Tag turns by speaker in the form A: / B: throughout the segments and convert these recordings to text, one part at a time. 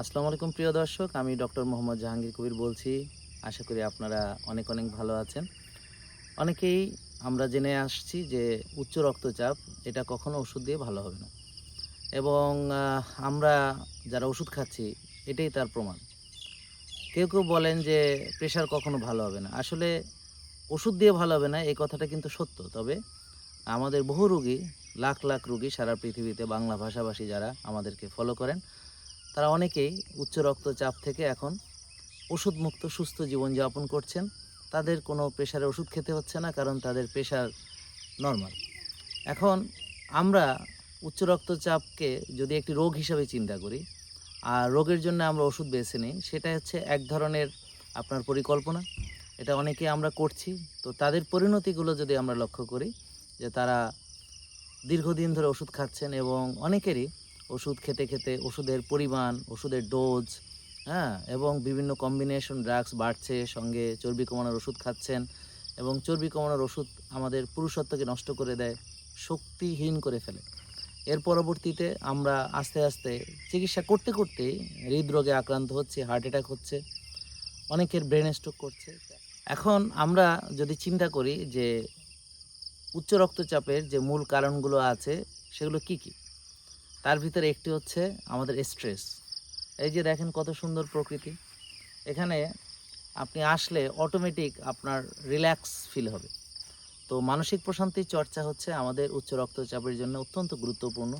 A: আসসালামু আলাইকুম, প্রিয় দর্শক। আমি ডক্টর মোহাম্মদ জাহাঙ্গীর কবির বলছি। আশা করি আপনারা অনেক অনেক ভালো আছেন। অনেকেই আমরা জেনে আসছি যে উচ্চ রক্তচাপ, এটা কখনো ওষুধ দিয়ে ভালো হবে না। এবং আমরা যারা ওষুধ খাচ্ছি, এটাই তার প্রমাণ। কেউ কেউ বলেন যে প্রেশার কখনো ভালো হবে না। আসলে ওষুধ দিয়ে ভালো হবে না, এই কথাটা কিন্তু সত্য। তবে আমাদের বহু রুগী, লাখ লাখ রুগী সারা পৃথিবীতে বাংলা ভাষাভাষী যারা আমাদেরকে ফলো করেন তারা অনেকেই উচ্চ রক্তচাপ থেকে এখন ওষুধমুক্ত, সুস্থ জীবনযাপন করছেন। তাদের কোনো প্রেশারে ওষুধ খেতে হচ্ছে না, কারণ তাদের প্রেশার নর্মাল এখন আমরা উচ্চ রক্তচাপকে যদি একটি রোগ হিসাবে চিন্তা করি, আর রোগের জন্য আমরা ওষুধ বেছে নিই সেটা হচ্ছে এক ধরনের আপনার পরিকল্পনা। এটা অনেকে আমরা করছি। তো তাদের পরিণতিগুলো যদি আমরা লক্ষ্য করি, যে তারা দীর্ঘদিন ধরে ওষুধ খাচ্ছেন এবং অনেকেরই ওষুধ খেতে খেতে, ওষুধের পরিমাণ, ওষুধের ডোজ হ্যাঁ? এবং বিভিন্ন কম্বিনেশন ড্রাগস বাড়ছে, সঙ্গে চর্বি কমানোর ওষুধ খাচ্ছেন এবং চর্বি কমানোর ওষুধ আমাদের পুরুষত্বকে নষ্ট করে দেয়, শক্তিহীন করে ফেলে। এর পরবর্তীতে আমরা আস্তে আস্তে চিকিৎসা করতে করতে হৃদরোগে আক্রান্ত হচ্ছে হার্ট অ্যাটাক হচ্ছে, অনেকের ব্রেন স্ট্রোক করছে। এখন আমরা যদি চিন্তা করি যে উচ্চ রক্তচাপের যে মূল কারণগুলো আছে, সেগুলো কি কি? তার ভিতরে একটি হচ্ছে আমাদের স্ট্রেস এই যে দেখেন কত সুন্দর প্রকৃতি। এখানে আপনি আসলে অটোমেটিক আপনার রিল্যাক্স ফিল হবে। তো মানসিক প্রশান্তির চর্চা হচ্ছে আমাদের উচ্চ রক্তচাপের জন্য অত্যন্ত গুরুত্বপূর্ণ।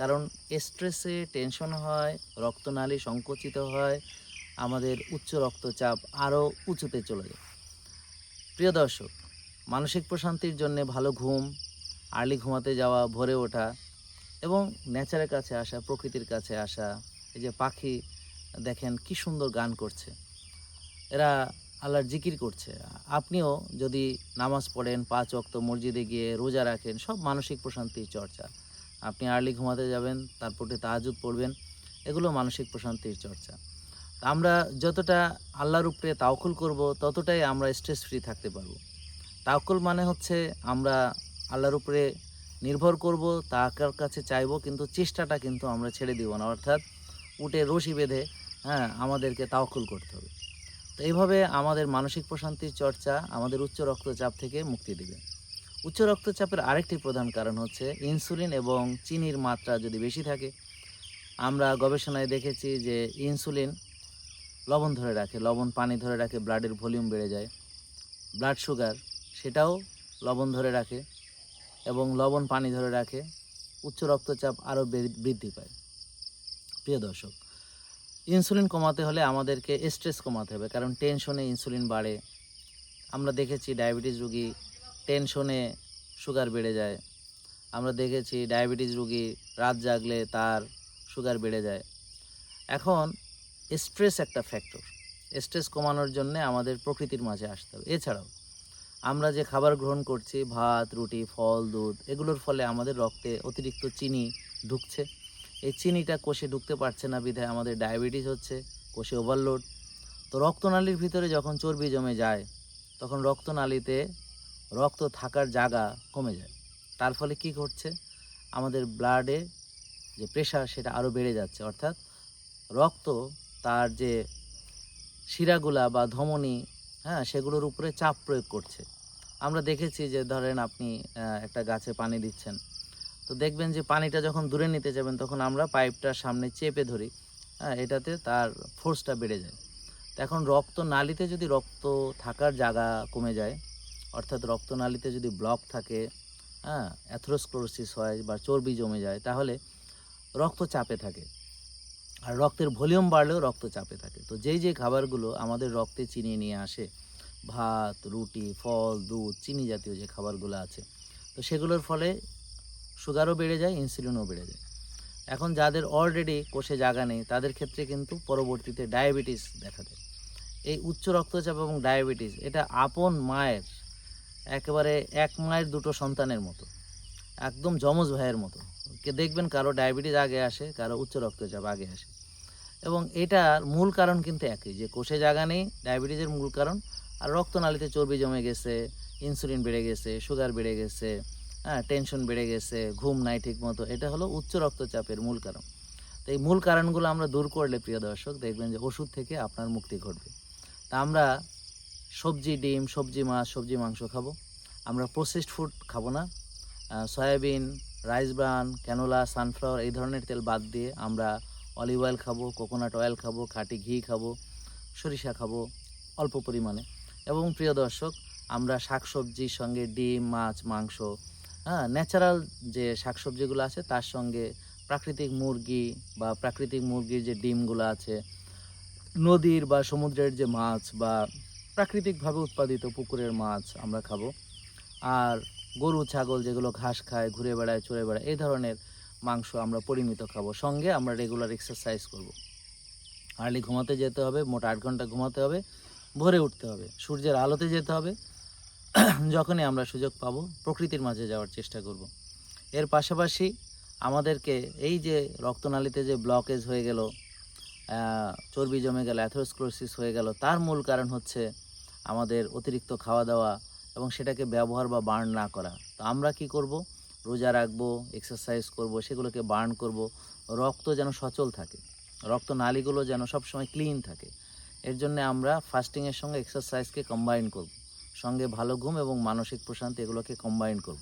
A: কারণ স্ট্রেসে টেনশন হয়, রক্তনালী সংকুচিত হয়, আমাদের উচ্চ রক্তচাপ আরও উঁচুতে চলে যায়। প্রিয় দর্শক, মানসিক প্রশান্তির জন্য ভালো ঘুম আর্লি ঘুমাতে যাওয়া, ভোরে ওঠা এবং নেচারের কাছে আসা, প্রকৃতির কাছে আসা, এই যে পাখি দেখেন কি সুন্দর গান করছে। এরা আল্লাহর জিকির করছে। আপনিও যদি নামাজ পড়েন, পাঁচ অক্ত মসজিদে গিয়ে রোজা রাখেন, সব মানসিক প্রশান্তির চর্চা। আপনি আর্লি ঘুমাতে যাবেন, তারপরে তাহাজুদ পড়বেন, এগুলো মানসিক প্রশান্তির চর্চা। আমরা যতটা আল্লাহর উপরে তাওকুল করব, ততটাই আমরা স্ট্রেস ফ্রি থাকতে পারব। তাওকুল মানে হচ্ছে আমরা আল্লাহর উপরে নির্ভর করব তার কাছে চাইব, কিন্তু চেষ্টাটা কিন্তু আমরা ছেড়ে দিব না। অর্থাৎ উঠে রশি বেঁধে হ্যাঁ আমাদেরকে তাওকুল করতে হবে। তো এইভাবে আমাদের মানসিক প্রশান্তির চর্চা, আমাদের উচ্চ রক্তচাপ থেকে মুক্তি দেবে। উচ্চ রক্তচাপের আরেকটি প্রধান কারণ হচ্ছে ইনসুলিন এবং চিনির মাত্রা যদি বেশি থাকে। আমরা গবেষণায় দেখেছি যে ইনসুলিন লবণ ধরে রাখে, লবণ পানি ধরে রাখে ব্লাডের ভলিউম বেড়ে যায় ব্লাড সুগার সেটাও লবণ ধরে রাখে। এবং লবণ পানি ধরে রাখে, উচ্চ রক্তচাপ আরও বৃদ্ধি পায়। প্রিয় দর্শক, ইনসুলিন কমাতে হলে আমাদেরকে স্ট্রেস কমাতে হবে, কারণ টেনশনে ইনসুলিন বাড়ে। আমরা দেখেছি ডায়াবেটিস রুগী টেনশনে সুগার বেড়ে যায়। আমরা দেখেছি ডায়াবেটিস রুগী রাত জাগলে তার সুগার বেড়ে যায়। এখন স্ট্রেস একটা ফ্যাক্টর। স্ট্রেস কমানোর জন্য আমাদের প্রকৃতির মাঝে আসতে হবে। এছাড়াও আমরা যে খাবার গ্রহণ করছি, ভাত, রুটি, ফল, দুধ, এগুলোর ফলে আমাদের রক্তে অতিরিক্ত চিনি ঢুকছে। এই চিনিটা কোষে ঢুকতে পারছে না বিধায় আমাদের ডায়াবেটিস হচ্ছে, কোষে ওভারলোড তো রক্তনালীর ভিতরে যখন চর্বি জমে যায়, তখন রক্তনালীতে রক্ত থাকার জায়গা কমে যায়। তার ফলে কি ঘটছে? আমাদের ব্লাডে যে প্রেশার সেটা আরও বেড়ে যাচ্ছে। অর্থাৎ রক্ত তার যে শিরাগুলা বা ধমনী হ্যাঁ সেগুলোর উপরে চাপ প্রয়োগ করছে। আমরা দেখেছি যে ধরেন আপনি একটা গাছে পানি দিচ্ছেন। তো দেখবেন যে পানিটা যখন দূরে নিতে যাবেন, তখন আমরা পাইপটার সামনে চেপে ধরি। হ্যাঁ এটাতে তার ফোর্সটা বেড়ে যায়। তো এখন রক্ত নালীতে যদি রক্ত থাকার জায়গা কমে যায়, অর্থাৎ রক্তনালীতে যদি ব্লক থাকে হ্যাঁ অ্যাথ্রোস্ক্লোরোসিস হয় বা চর্বি জমে যায়, তাহলে রক্ত চাপে থাকে। আর রক্তের ভলিউম বাড়লেও রক্ত চাপে থাকে। তো যেই যে খাবারগুলো আমাদের রক্তে চিনি নিয়ে আসে, ভাত, রুটি, ফল, দুধ, চিনি জাতীয় যে খাবারগুলো আছে, তো সেগুলোর ফলে সুগারও বেড়ে যায়, ইনসুলিনও বেড়ে যায়। এখন যাদের অলরেডি কোষে জায়গা নেই, তাদের ক্ষেত্রে কিন্তু পরবর্তীতে ডায়াবেটিস দেখা দেয়। এই উচ্চ রক্তচাপ এবং ডায়াবেটিস, এটা আপন মায়ের, একেবারে এক মায়ের দুটো সন্তানের মতো, একদম যমজ ভাইয়ের মতো। কে দেখবেন কারও ডায়াবেটিস আগে আসে, কারও উচ্চ রক্তচাপ আগে আসে। এবং এটার মূল কারণ কিন্তু একই যে কোষে জায়গা নেই, ডায়াবেটিসের মূল কারণ, আর রক্তনালীতে চর্বি জমে গেছে ইনসুলিন বেড়ে গেছে সুগার বেড়ে গেছে হ্যাঁ টেনশন বেড়ে গেছে, ঘুম নাই ঠিক মতো এটা হলো উচ্চ রক্তচাপের মূল কারণ। তো এই মূল কারণগুলো আমরা দূর করলে, প্রিয় দর্শক, দেখবেন যে ওষুধ থেকে আপনার মুক্তি ঘটবে। তা আমরা সবজি, ডিম, সবজি, মাছ, সবজি, মাংস খাব। আমরা প্রসেসড ফুড খাব না। Soybean rice bran canola sunflower এই ধরনের তেল বাদ দিয়ে আমরা অলিভ অয়েল খাব কোকোনাট অয়েল খাব, খাঁটি ঘি খাব, সরিষা খাব, অল্প পরিমাণে। এবং প্রিয় দর্শক, আমরা শাকসবজির সঙ্গে ডিম, মাছ, মাংস হ্যাঁ ন্যাচারাল যে শাকসবজিগুলো আছে, তার সঙ্গে প্রাকৃতিক মুরগি বা প্রাকৃতিক মুরগির যে ডিমগুলো আছে, নদীর বা সমুদ্রের যে মাছ বা প্রাকৃতিকভাবে উৎপাদিত পুকুরের মাছ আমরা খাব। আর গরু, ছাগল যেগুলো ঘাস খায়, ঘুরে বেড়ায় চড়ে বেড়ায়, এই ধরনের মাংস আমরা পরিমিত খাব। সঙ্গে আমরা রেগুলার এক্সারসাইজ করব। আর্লি ঘুমাতে যেতে হবে, মোট আট ঘণ্টা ঘুমাতে হবে, ভোরে উঠতে হবে। সূর্যের আলোতে যেতে হবে, যখনই আমরা সুযোগ পাবো, প্রকৃতির মাঝে যাওয়ার চেষ্টা করব। এর পাশাপাশি আমাদেরকে এই যে রক্তনালীতে যে ব্লকেজ হয়ে গেল চর্বি জমে গেল অ্যাথোস্ক্লোসিস হয়ে গেল, তার মূল কারণ হচ্ছে আমাদের অতিরিক্ত খাওয়া দাওয়া এবং সেটাকে ব্যবহার বা বার্ন না করা। তো আমরা কি করব? রোজা রাখব এক্সারসাইজ করব, সেগুলোকে বার্ন করব, রক্ত যেন সচল থাকে। রক্ত নালীগুলো যেন সবসময় ক্লিন থাকে। এর জন্য আমরা ফাস্টিংয়ের সঙ্গে এক্সারসাইজকে কম্বাইন করব। সঙ্গে ভালো ঘুম এবং মানসিক প্রশান্তি এগুলোকে কম্বাইন করব।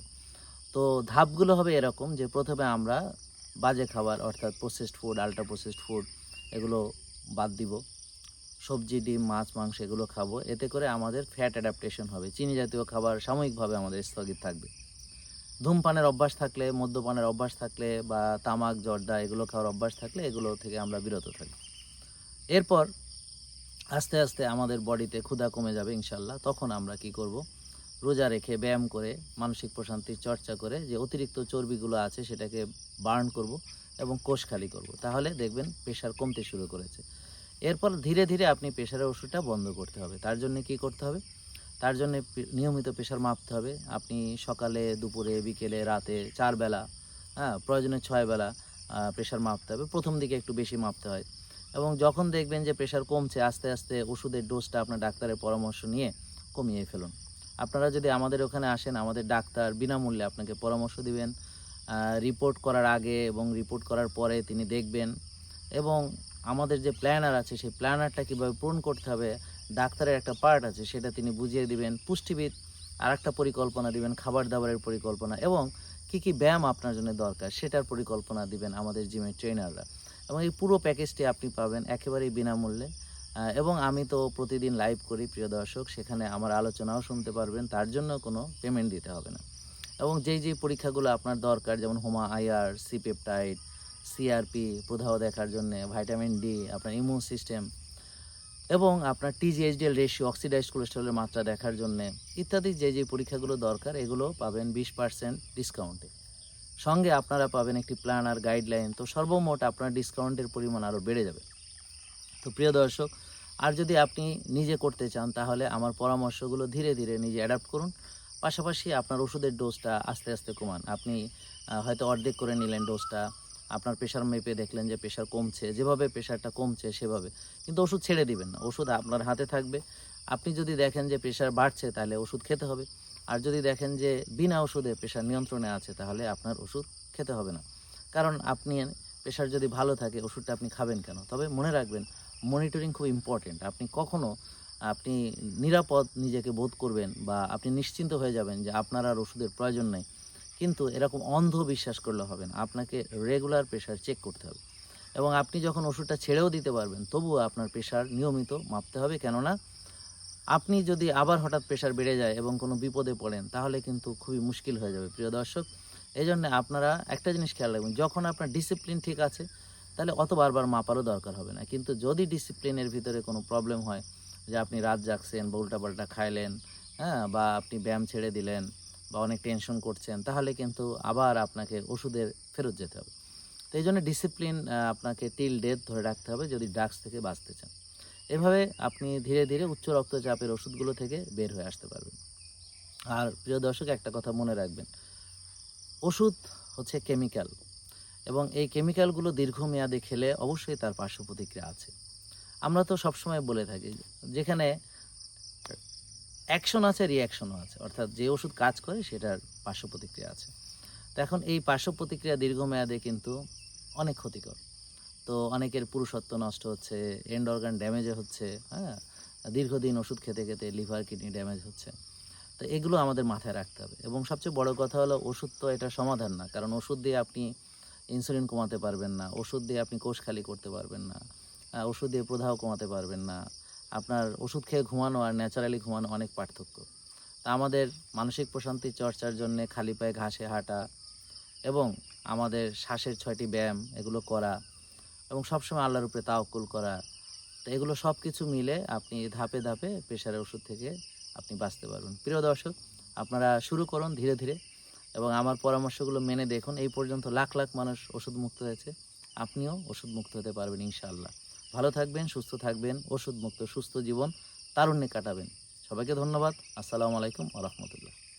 A: তো ধাপগুলো হবে এরকম যে প্রথমে আমরা বাজে খাবার অর্থাৎ processed food ultra processed food এগুলো বাদ দিব। সবজি, ডিম, মাছ, মাংস এগুলো খাব। এতে করে আমাদের ফ্যাট অ্যাডাপ্টেশন হবে। চিনি জাতীয় খাবার সাময়িকভাবে আমাদের স্থগিত থাকবে। ধূমপানের অভ্যাস থাকলে, মদ্যপানের অভ্যাস থাকলে বা তামাক, জর্দা এগুলো খাওয়ার অভ্যাস থাকলে এগুলো থেকে আমরা বিরত থাকি। এরপর আস্তে আস্তে আমাদের বডিতে ক্ষুধা কমে যাবে ইনশাল্লাহ, তখন আমরা কি করব? রোজা রেখে ব্যায়াম করে মানসিক প্রশান্তির চর্চা করে যে অতিরিক্ত চর্বিগুলো আছে সেটাকে বার্ন করব এবং কোষ খালি করব। তাহলে দেখবেন প্রেশার কমতে শুরু করেছে। এরপর ধীরে ধীরে আপনি প্রেশারের ওষুধটা বন্ধ করতে হবে। তার জন্য কি করতে হবে? তার জন্য নিয়মিত প্রেশার মাপতে হবে। আপনি সকালে, দুপুরে, বিকেলে, রাতে চার বেলা হ্যাঁ প্রয়োজনে ছয় বেলা প্রেশার মাপতে হবে। প্রথম দিকে একটু বেশি মাপতে হয়। এবং যখন দেখবেন যে প্রেশার কমছে, আস্তে আস্তে ওষুধের ডোজটা আপনার ডাক্তারের পরামর্শ নিয়ে কমিয়ে ফেলুন। আপনারা যদি আমাদের ওখানে আসেন, আমাদের ডাক্তার বিনামূল্যে আপনাকে পরামর্শ দিবেন রিপোর্ট করার আগে এবং রিপোর্ট করার পরে তিনি দেখবেন। এবং আমাদের যে প্ল্যানার আছে, সেই প্ল্যানারটা কীভাবে পূরণ করতে হবে ডাক্তারের একটা পার্ট আছে, সেটা তিনি বুঝিয়ে দিবেন, পুষ্টিবিদ আর একটা পরিকল্পনা দিবেন খাবার দাবারের পরিকল্পনা, এবং কি কি ব্যায়াম আপনার জন্য দরকার, সেটার পরিকল্পনা দিবেন আমাদের জিমের ট্রেনাররা এবং এই পুরো প্যাকেজটি আপনি পাবেন একেবারেই বিনামূল্যে। এবং আমি তো প্রতিদিন লাইভ করি, প্রিয় দর্শক, সেখানে আমার আলোচনাও শুনতে পারবেন, তার জন্য কোনো পেমেন্ট দিতে হবে না। এবং যেই যেই পরীক্ষাগুলো আপনার দরকার, যেমন হোমা আইআর সি পেপটাইড সিআরপি প্রদাহ দেখার জন্য ভাইটামিন ডি আপনার ইমিউন সিস্টেম এবং আপনার টিজিএইচডিএল রেশিও অক্সিডাইজ কোলেস্ট্রলের মাত্রা দেখার জন্য ইত্যাদি যে যে পরীক্ষাগুলো দরকার, এগুলো পাবেন বিশ পার্সেন্ট ডিসকাউন্টে সঙ্গে আপনারা পাবেন একটি প্ল্যান আর গাইডলাইন তো সর্বমোট আপনার ডিসকাউন্টের পরিমাণ আরও বেড়ে যাবে। তো প্রিয় দর্শক, আর যদি আপনি নিজে করতে চান, তাহলে আমার পরামর্শগুলো ধীরে ধীরে নিজে অ্যাডাপ্ট করুন। পাশাপাশি আপনার ওষুধের ডোজটা আস্তে আস্তে কমান। আপনি হয়তো অর্ধেক করে নিলেন ডোজটা আপনার প্রেশার মেপে দেখলেন যে প্রেশার কমছে, যেভাবে প্রেশারটা কমছে সেভাবে। কিন্তু ওষুধ ছেড়ে দিবেন না, ওষুধ আপনার হাতে থাকবে। আপনি যদি দেখেন যে প্রেশার বাড়ছে, তাহলে ওষুধ খেতে হবে। আর যদি দেখেন যে বিনা ওষুধে প্রেশার নিয়ন্ত্রণে আছে, তাহলে আপনার ওষুধ খেতে হবে না। কারণ আপনি প্রেশার যদি ভালো থাকে, ওষুধটা আপনি খাবেন কেন? তবে মনে রাখবেন মনিটরিং খুব ইম্পর্টেন্ট আপনি কখনো আপনি নিরাপদ নিজেকে বোধ করবেন বা আপনি নিশ্চিন্ত হয়ে যাবেন যে আপনার আর ওষুধের প্রয়োজন নেই। কিন্তু এরকম অন্ধ বিশ্বাস করলে হবে না। আপনাকে রেগুলার প্রেশার চেক করতে হবে। এবং আপনি যখন ওষুধটা ছেড়েও দিতে পারবেন, তবুও আপনার প্রেশার নিয়মিত মাপতে হবে। কেননা, আপনি যদি আবার হঠাৎ প্রেশার বেড়ে যায় এবং কোনো বিপদে পড়েন, তাহলে কিন্তু খুবই মুশকিল হয়ে যাবে, প্রিয় দর্শক। এই জন্য আপনারা একটা জিনিস খেয়াল রাখবেন, যখন আপনার ডিসিপ্লিন ঠিক আছে, তাহলে অত বারবার মাপারও দরকার হবে না। কিন্তু যদি ডিসিপ্লিনের ভিতরে কোনো প্রবলেম হয়, যে আপনি রাত জাগছেন বা উল্টাপাল্টা খাইলেন হ্যাঁ বা আপনি ব্যায়াম ছেড়ে দিলেন বা অনেক টেনশন করছেন, তাহলে কিন্তু আবার আপনাকে ওষুধের ফেরত যেতে হবে। তো এই জন্য ডিসিপ্লিন আপনাকে টিল ডেথ ধরে রাখতে হবে যদি ড্রাগস থেকে বাঁচতে চান। এভাবে আপনি ধীরে ধীরে উচ্চ রক্তচাপের ওষুধগুলো থেকে বের হয়ে আসতে পারবেন। আর প্রিয় দর্শক, একটা কথা মনে রাখবেন। ওষুধ হচ্ছে কেমিক্যাল এবং এই কেমিক্যালগুলো দীর্ঘমেয়াদে খেলে অবশ্যই তার পার্শ্ব প্রতিক্রিয়া আছে। আমরা তো সবসময় বলে থাকি, যেখানে অ্যাকশন আছে রিয়াকশনও আছে। অর্থাৎ যে ওষুধ কাজ করে, সেটার পার্শ্ব প্রতিক্রিয়া আছে। তো এখন এই পার্শ্ব প্রতিক্রিয়া দীর্ঘমেয়াদে কিন্তু অনেক ক্ষতিকর। তো অনেকের পুরুষত্ব নষ্ট হচ্ছে এন্ড অর্গান ড্যামেজ হচ্ছে হ্যাঁ? দীর্ঘদিন ওষুধ খেতে খেতে লিভার কিডনি ড্যামেজ হচ্ছে। তো এগুলো আমাদের মাথায় রাখতে হবে। এবং সবচেয়ে বড় কথা হলো, ওষুধ তো এটা সমাধান না। কারণ ওষুধ দিয়ে আপনি ইনসুলিন কমাতে পারবেন না, ওষুধ দিয়ে আপনি কোষ খালি করতে পারবেন না ওষুধ দিয়ে প্রদাহ কমাতে পারবেন না। আপনার ওষুধ খেয়ে ঘুমানো আর ন্যাচারালি ঘুমানো অনেক পার্থক্য। তা আমাদের মানসিক প্রশান্তি চর্চার জন্য খালি পায়ে ঘাসে হাঁটা এবং আমাদের শ্বাসের ছয়টি ব্যায়াম এগুলো করা এবং সবসময় আল্লাহর উপরে তাওকুল করা। তো এগুলো সব কিছু মিলে আপনি ধাপে ধাপে প্রেশারের ওষুধ থেকে আপনি বাঁচতে পারবেন। প্রিয় দর্শক, আপনারা শুরু করুন ধীরে ধীরে এবং আমার পরামর্শগুলো মেনে দেখুন। এই পর্যন্ত লাখ লাখ মানুষ ওষুধ মুক্ত হয়েছে। আপনিও ওষুধ মুক্ত হতে পারবেন ইনশাআল্লাহ। ভালো থাকবেন, সুস্থ থাকবেন, ওষুধমুক্ত, সুস্থ জীবন তারুণ্যে কাটাবেন। সবাইকে ধন্যবাদ। আসসালামু আলাইকুম আ রহমতুল্লাহ।